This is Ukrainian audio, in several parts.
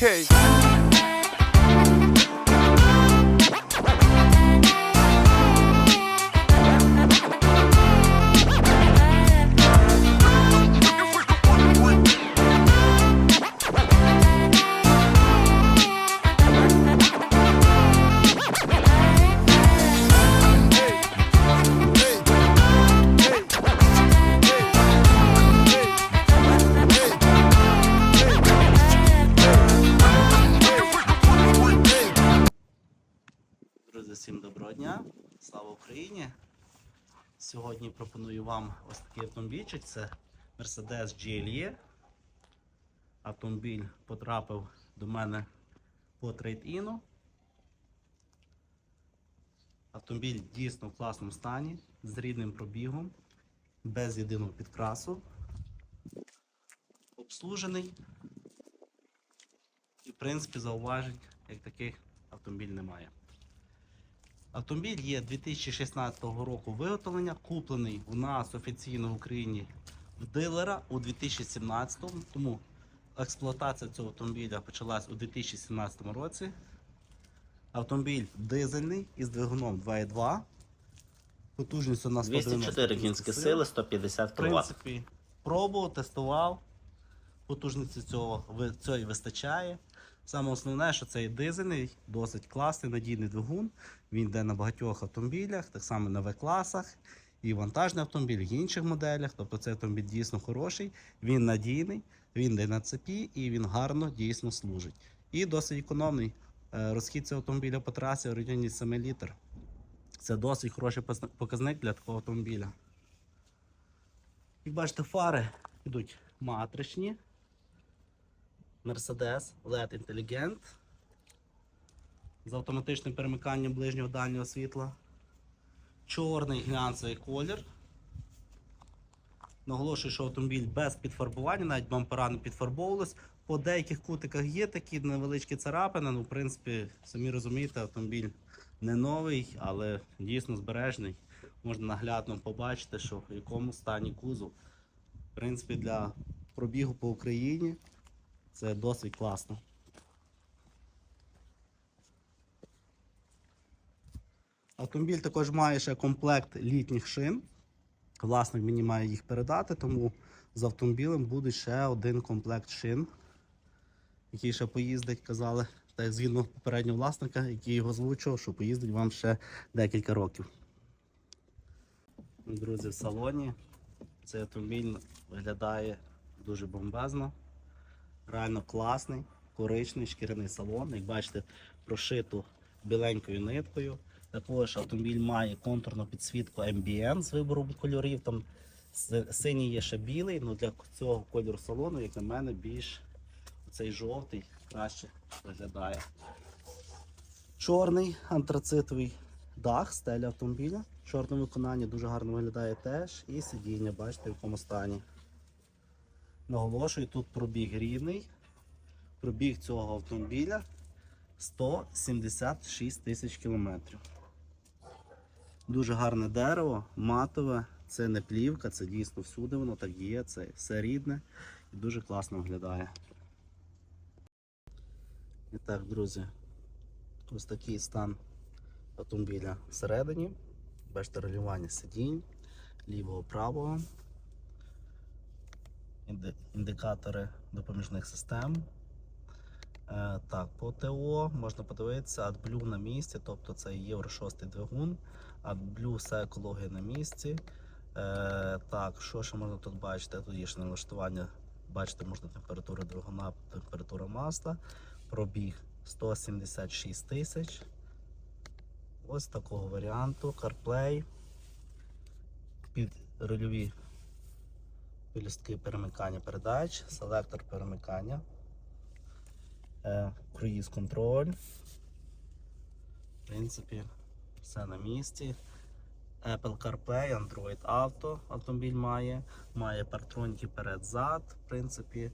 okay. Сьогодні пропоную вам ось такий автомобільчик. Це Mercedes GLE. Автомобіль потрапив до мене по трейд-іну. Автомобіль дійсно в класному стані, з рідним пробігом, без єдиного підкрасу. Обслужений. І, в принципі, зауважень, як таких автомобіль немає. Автомобіль є 2016 року виготовлення, куплений у нас офіційно в Україні в дилера у 2017, тому експлуатація цього автомобіля почалась у 2017 році. Автомобіль дизельний із двигуном 2.2. Потужністю на 190 204 кінські сили, 150 кВт. В принципі, пробував, тестував. Потужності цього цієї вистачає. Саме основне, що цей дизельний, досить класний, надійний двигун. Він йде на багатьох автомобілях, так само на В-класах, і вантажний автомобіль, і інших моделях. Тобто цей автомобіль дійсно хороший, він надійний, він йде на цепі і він гарно дійсно служить. І досить економний. Е, Розхід цього автомобіля по трасі в районі 7 літр. Це досить хороший показник для такого автомобіля. Як бачите, фари йдуть матричні. Mercedes LED Intelligent з автоматичним перемиканням ближнього дальнього світла. Чорний глянцевий колір. Наголошую, що автомобіль без підфарбування, навіть бампера не підфарбовувались. По деяких кутиках є такі невеличкі царапини. Ну, в принципі, самі розумієте, автомобіль не новий, але дійсно збережений. Можна наглядно побачити, що в якому стані кузов. В принципі, для пробігу по Україні це досить класно. Автомобіль також має ще комплект літніх шин. Власник мені має їх передати, тому з автомобілем буде ще один комплект шин, який ще поїздить, казали, та згідно попереднього власника, який його озвучував, що поїздить вам ще декілька років. Друзі, в салоні цей автомобіль виглядає дуже бомбезно. Реально класний, коричний шкіряний салон. Як бачите, прошиту біленькою ниткою. Також автомобіль має контурну підсвітку MBN з вибором кольорів. Там синій є ще білий, але для цього кольору салону, як на мене, більш цей жовтий краще виглядає. Чорний антрацитовий дах, стеля автомобіля. В чорному виконанні дуже гарно виглядає теж. І сидіння, бачите, в якому стані. Наголошую, тут пробіг рівний. Пробіг цього автомобіля 176 тисяч кілометрів. Дуже гарне дерево, матове, це не плівка, це дійсно всюди воно так є, це все рідне і дуже класно виглядає. І так, друзі, ось такий стан автомобіля всередині. Бачите регулювання сидінь, лівого, правого індикатори допоміжних систем. Е, так, по ТО можна подивитися, AdBlue на місці, тобто це Євро 6 двигун, AdBlue все екологія на місці. Е, так, що ще можна тут бачити? Тут є ще налаштування, бачите, можна температура двигуна, температура масла, пробіг 176 тисяч. Ось такого варіанту. CarPlay, під рульові пелюстки перемикання передач, селектор перемикання, е, круїз контроль. В принципі, все на місці. Apple CarPlay, Android Auto автомобіль має, має партроніки перед-зад, в принципі.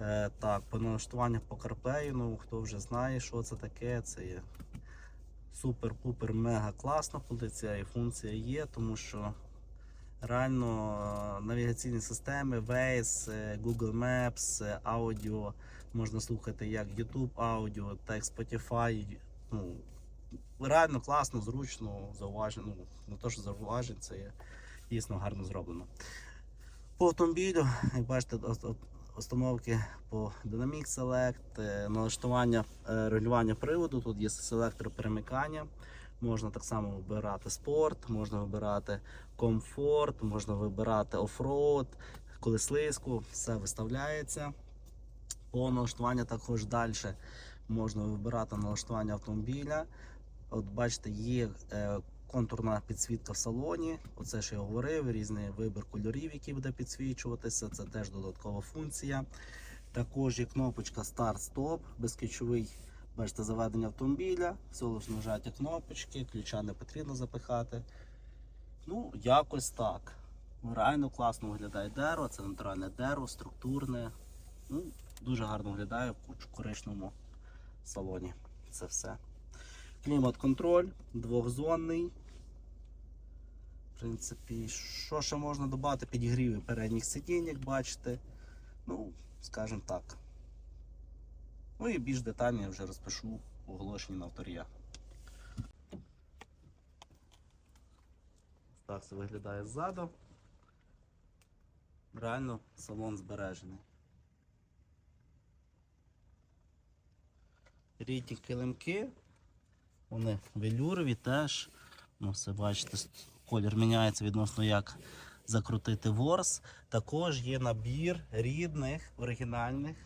Е, так, по налаштуваннях по CarPlay, ну хто вже знає, що це таке, це є супер-пупер мега класно, коли ця функція є, тому що реально е, навігаційні системи, Waze, е, Google Maps, е, аудіо можна слухати як YouTube аудіо, так і Spotify. Ну, реально класно, зручно, зауважено. Ну, не то, що зауважень, це є дійсно гарно зроблено. По автомобілю, як бачите, установки по Dynamic Select, налаштування регулювання приводу. Тут є селектор перемикання. Можна так само вибирати спорт, можна вибирати комфорт, можна вибирати оффроуд, коли слизько, все виставляється. По налаштуванню також далі можна вибирати налаштування автомобіля. От бачите, є е, контурна підсвітка в салоні. Оце що я говорив, різний вибір кольорів, який буде підсвічуватися. Це теж додаткова функція. Також є кнопочка старт-стоп, безключовий бачите, заведення автомобіля, все лише нажаття кнопочки, ключа не потрібно запихати. Ну, якось так. Реально класно виглядає дерево, це натуральне дерево, структурне. Ну, дуже гарно виглядає в коричневому салоні. Це все. Клімат-контроль, двохзонний. В принципі, що ще можна додати? Підігріви передніх сидінь, як бачите. Ну, скажімо так. Ну і більш детально я вже розпишу у оголошенні на авторія. Так це виглядає ззаду. Реально салон збережений. Рідні килимки, вони велюрові теж. Ну, все бачите, колір міняється відносно як закрутити ворс. Також є набір рідних оригінальних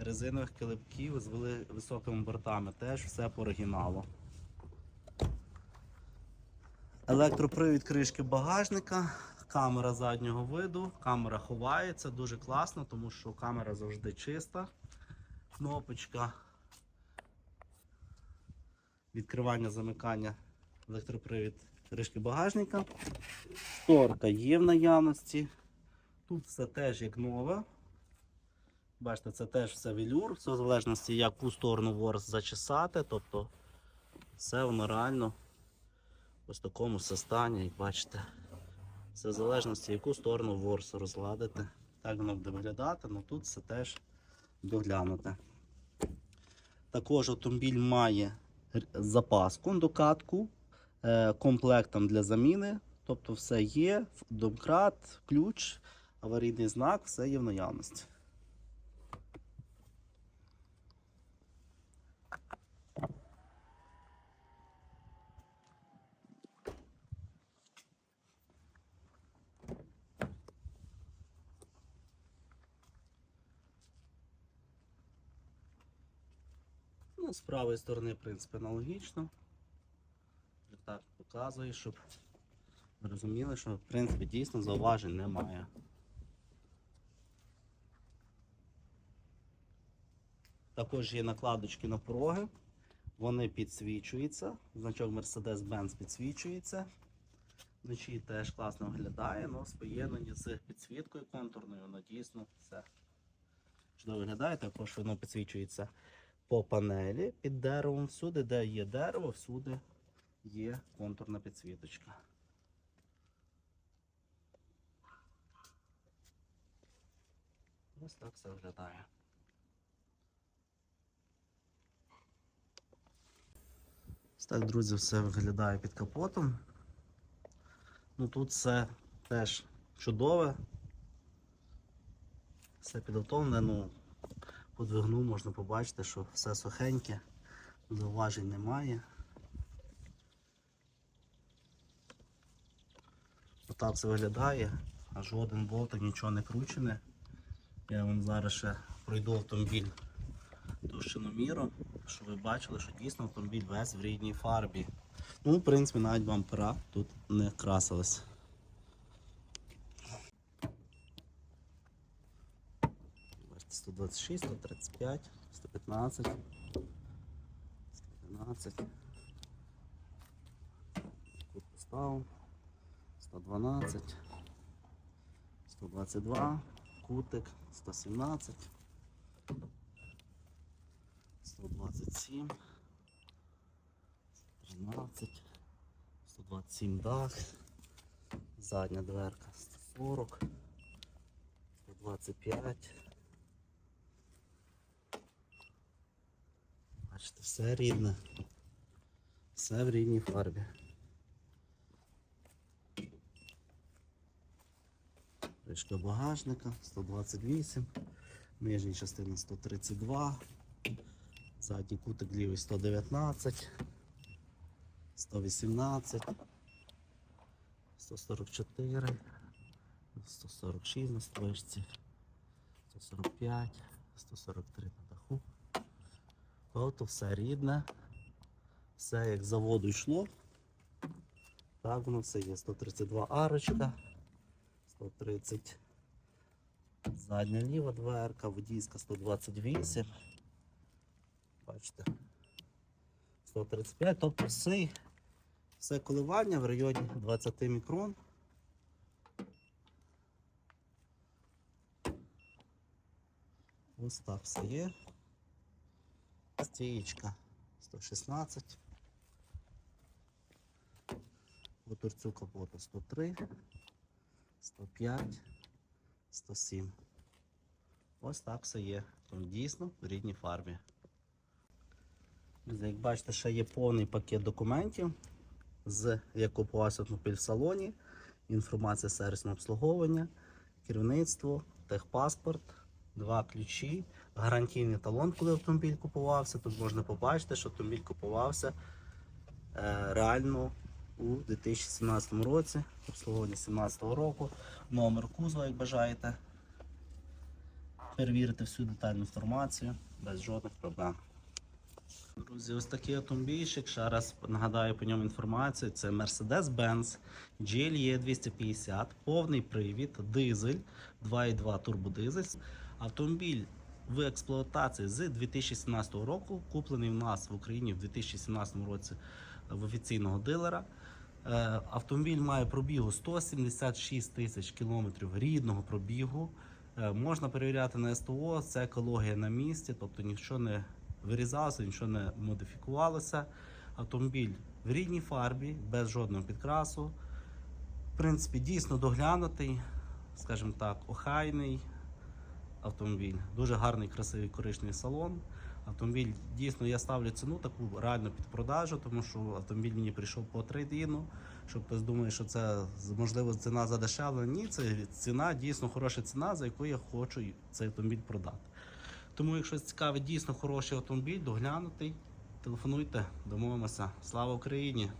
резинових килимків з високими бортами. Теж все по оригіналу. Електропривід кришки багажника, камера заднього виду, камера ховається, дуже класно, тому що камера завжди чиста. Кнопочка відкривання, замикання, електропривід кришки багажника. Шторка є в наявності. Тут все теж як нове. Бачите, це теж все велюр, все в залежності, яку сторону ворс зачесати. Тобто все воно реально ось в такому все стані, як бачите. Все в залежності, яку сторону ворс розладити. Так воно буде виглядати, але тут все теж доглянуте. Також автомобіль має запаску, докатку, е, комплектом для заміни. Тобто все є, домкрат, ключ, аварійний знак, все є в наявності. Ну, з правої сторони, в принципі, аналогічно. Так показую, щоб ви розуміли, що в принципі дійсно зауважень немає. Також є накладочки на пороги. Вони підсвічуються. Значок Mercedes-Benz підсвічується. Вночі теж класно виглядає, але з поєднанні з підсвіткою контурною, воно дійсно все чудово виглядає. Також воно підсвічується по панелі під деревом. Всюди, де є дерево, всюди є контурна підсвіточка. Ось так все виглядає. Ось так, друзі, все виглядає під капотом. Ну тут все теж чудове. Все підготовлене, ну по двигуну можна побачити, що все сухеньке, зауважень немає. Отак все виглядає, а жоден болтик, нічого не кручене. Я вам зараз ще пройду автомобіль товщиноміром, щоб ви бачили, що дійсно автомобіль весь в рідній фарбі. Ну, в принципі, навіть бампера тут не красились. Бачите, 126, 135, 115, 112. Тут поставив. 112, 122, кутик, 117, 127, 13, 127 дах, задня дверка 140, 125. Бачите, все рідне. Все в рідній фарбі. Кришка багажника 128, нижня частина 132, задній кутик лівий 119, 118, 144, 146 на строчці, 145, 143 на даху. Тобто все рідне, все як заводу йшло. Так, воно все є. 132 арочка, 130 задня ліва дверка, водійська 128. Бачите. 135, тобто все, все коливання в районі 20 мікрон. Ось так все є. Стієчка 116. По торцю капота 103, 105, 107. Ось так все є. Тому дійсно в рідній фарбі. Як бачите, ще є повний пакет документів, з як купувався автомобіль в салоні, інформація сервісного обслуговування, керівництво, техпаспорт, два ключі, гарантійний талон, коли автомобіль купувався. Тут можна побачити, що автомобіль купувався е, реально у 2017 році, обслуговування 2017 року, номер кузова, як бажаєте. Перевірити всю детальну інформацію без жодних проблем. Друзі, ось такий автомобільчик. Ще раз нагадаю по ньому інформацію. Це Mercedes-Benz GLE 250, повний привід, дизель, 2,2 турбодизель. Автомобіль в експлуатації з 2017 року, куплений в нас в Україні в 2017 році в офіційного дилера. Е, Автомобіль має пробігу 176 тисяч кілометрів рідного пробігу. Е, Можна перевіряти на СТО, це екологія на місці, тобто нічого не вирізалося, нічого не модифікувалося. Автомобіль в рідній фарбі, без жодного підкрасу. В принципі, дійсно доглянутий, скажімо так, охайний автомобіль. Дуже гарний, красивий коричневий салон. Автомобіль дійсно я ставлю ціну таку реально під продажу, тому що автомобіль мені прийшов по трейдіну. Щоб хтось думає, що це можливо ціна задешевлена. Ні, це ціна дійсно хороша ціна, за яку я хочу цей автомобіль продати. Тому, якщо цікавий дійсно хороший автомобіль, доглянутий, телефонуйте, домовимося. Слава Україні!